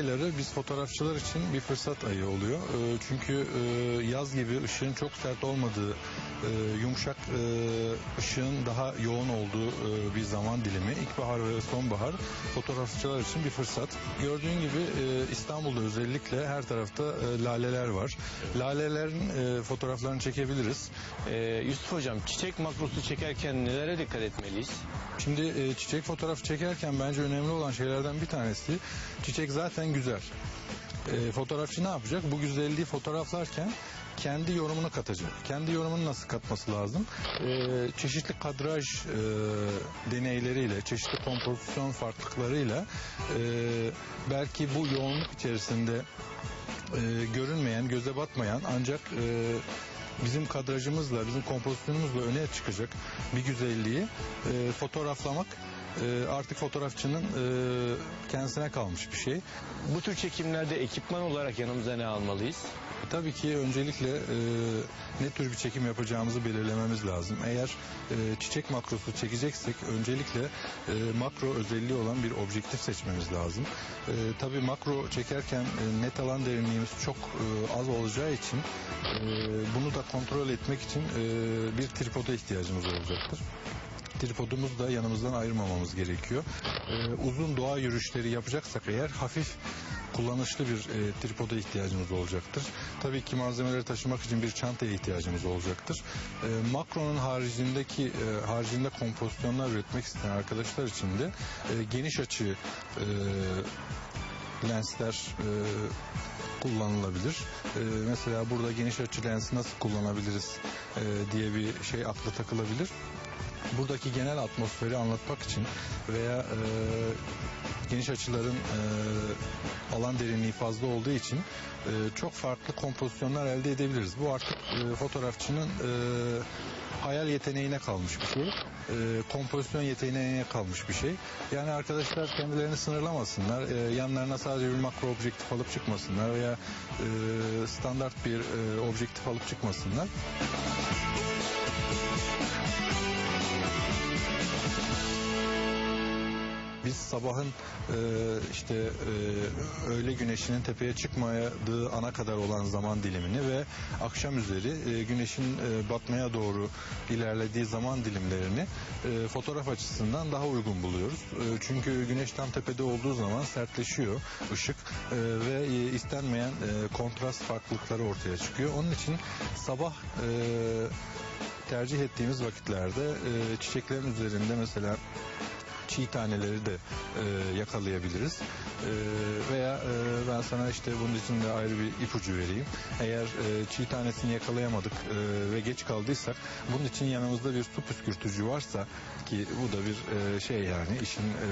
ayları biz fotoğrafçılar için bir fırsat ayı oluyor. E, çünkü e, yaz gibi ışığın çok sert olmadığı, e, yumuşak e, ışığın daha yoğun olduğu e, bir zaman dilimi. İlkbahar ve sonbahar fotoğrafçılar için bir fırsat. Gördüğün gibi e, İstanbul'da özellikle her tarafta e, laleler var. Lalelerin e, fotoğraflarını çekebiliriz. Ee, Yusuf Hocam çiçek makrosu çekerken nelere dikkat etmeliyiz? Şimdi e, çiçek fotoğrafı çekerken bence önemli olan şeylerden bir tanesi çiçek zaten güzel. E, fotoğrafçı ne yapacak? Bu güzelliği fotoğraflarken kendi yorumunu katacak. Kendi yorumunu nasıl katması lazım? E, çeşitli kadraj e, deneyleriyle, çeşitli kompozisyon farklılıklarıyla e, belki bu yoğunluk içerisinde e, görünmeyen, göze batmayan ancak e, bizim kadrajımızla, bizim kompozisyonumuzla öne çıkacak bir güzelliği e, fotoğraflamak e, artık fotoğrafçının e, kendisine kalmış bir şey. Bu tür çekimlerde ekipman olarak yanımıza ne almalıyız? Tabii ki öncelikle e, ne tür bir çekim yapacağımızı belirlememiz lazım. Eğer e, çiçek makrosu çekeceksek öncelikle e, makro özelliği olan bir objektif seçmemiz lazım. E, tabii makro çekerken e, net alan derinliğimiz çok e, az olacağı için e, bunu da kontrol etmek için e, bir tripoda ihtiyacımız olacaktır. Tripodumuzu da yanımızdan ayırmamamız gerekiyor. Ee, uzun doğa yürüyüşleri yapacaksak eğer hafif kullanışlı bir e, tripoda ihtiyacımız olacaktır. Tabii ki malzemeleri taşımak için bir çantaya ihtiyacımız olacaktır. E, makronun haricindeki e, haricinde kompozisyonlar üretmek isteyen arkadaşlar için de e, geniş açı e, lensler e, kullanılabilir. E, mesela burada geniş açı lensi nasıl kullanabiliriz e, diye bir şey akla takılabilir buradaki genel atmosferi anlatmak için veya e, geniş açıların e, alan derinliği fazla olduğu için e, çok farklı kompozisyonlar elde edebiliriz. Bu artık e, fotoğrafçının e, hayal yeteneğine kalmış bir şey. E, kompozisyon yeteneğine kalmış bir şey. Yani arkadaşlar kendilerini sınırlamasınlar. E, yanlarına sadece bir makro objektif alıp çıkmasınlar veya e, standart bir e, objektif alıp çıkmasınlar. Sabahın e, işte e, öğle güneşinin tepeye çıkmadığı ana kadar olan zaman dilimini ve akşam üzeri e, güneşin e, batmaya doğru ilerlediği zaman dilimlerini e, fotoğraf açısından daha uygun buluyoruz. E, çünkü güneş tam tepede olduğu zaman sertleşiyor ışık e, ve e, istenmeyen e, kontrast farklılıkları ortaya çıkıyor. Onun için sabah e, tercih ettiğimiz vakitlerde e, çiçeklerin üzerinde mesela çiğ taneleri de e, yakalayabiliriz. E, veya e, ben sana işte bunun için de ayrı bir ipucu vereyim. Eğer e, çiğ tanesini yakalayamadık e, ve geç kaldıysak bunun için yanımızda bir su püskürtücü varsa ki bu da bir e, şey yani işin e,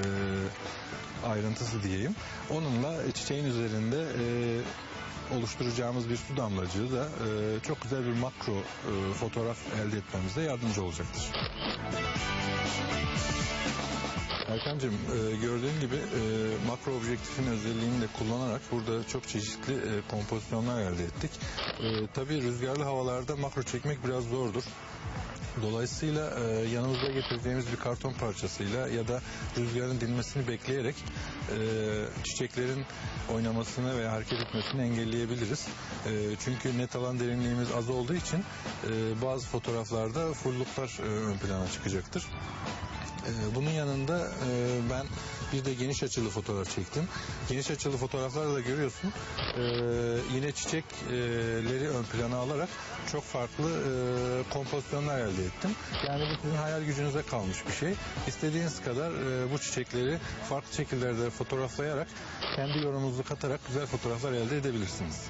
ayrıntısı diyeyim. Onunla çiçeğin üzerinde e, oluşturacağımız bir su damlacığı da e, çok güzel bir makro e, fotoğraf elde etmemize yardımcı olacaktır. Erkan'cığım e, gördüğün gibi e, makro objektifin özelliğini de kullanarak burada çok çeşitli e, kompozisyonlar elde ettik. E, tabii rüzgarlı havalarda makro çekmek biraz zordur. Dolayısıyla e, yanımızda getirdiğimiz bir karton parçasıyla ya da rüzgarın dinmesini bekleyerek e, çiçeklerin oynamasını veya hareket etmesini engelleyebiliriz. E, çünkü net alan derinliğimiz az olduğu için e, bazı fotoğraflarda fulluklar e, ön plana çıkacaktır. Ee, Bunun yanında e, ben bir de geniş açılı fotoğraf çektim. Geniş açılı fotoğraflarda da görüyorsun. e, Yine çiçekleri ön plana alarak çok farklı e, kompozisyonlar elde ettim. Yani bu sizin hayal gücünüze kalmış bir şey. İstediğiniz kadar e, bu çiçekleri farklı şekillerde fotoğraflayarak kendi yorumunuzu katarak güzel fotoğraflar elde edebilirsiniz.